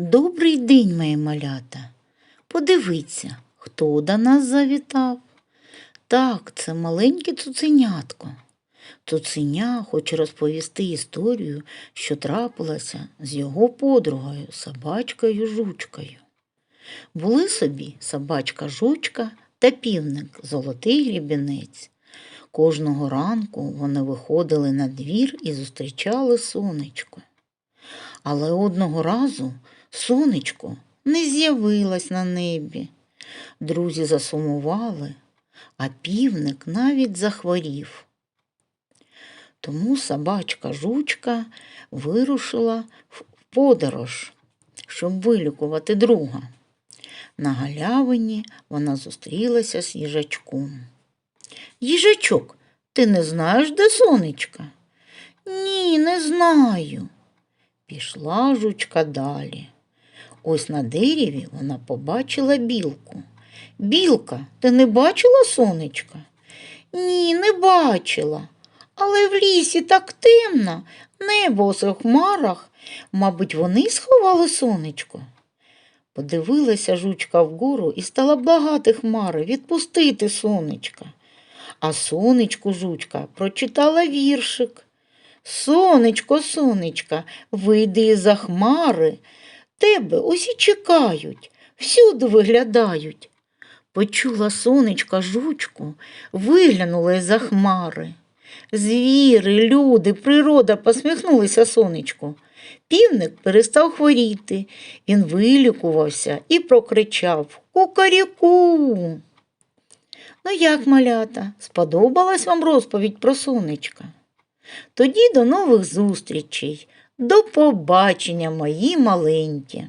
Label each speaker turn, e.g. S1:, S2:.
S1: Добрий день, мої малята. Подивіться, хто до нас завітав. Так, це маленьке цуценятко. Цуценя хоче розповісти історію, що трапилася з його подругою, собачкою жучкою. Були собі собачка жучка та півник золотий грібінець. Кожного ранку вони виходили на двір і зустрічали сонечко. Але одного разу сонечко не з'явилось на небі. Друзі засумували, а півник навіть захворів. Тому собачка жучка вирушила в подорож, щоб вилікувати друга. На галявині вона зустрілася з їжачком. Їжачок, ти не знаєш, де сонечка? Ні, не знаю. Пішла жучка далі. Ось на дереві вона побачила білку. Білка, ти не бачила сонечка? Ні, не бачила. Але в лісі так темно, небо у хмарах. Мабуть, вони сховали сонечко. Подивилася жучка вгору і стала благати хмари відпустити сонечка. А сонечку жучка прочитала віршик. Сонечко, сонечка, вийди із-за хмари. Тебе усі чекають, всюди виглядають. Почула сонечка жучку, виглянула із-за хмари. Звіри, люди, природа посміхнулися сонечку. Півник перестав хворіти. Він вилікувався і прокричав Кукаріку. Ну як, малята, сподобалась вам розповідь про сонечка? Тоді до нових зустрічей. До побачення, мої маленькі.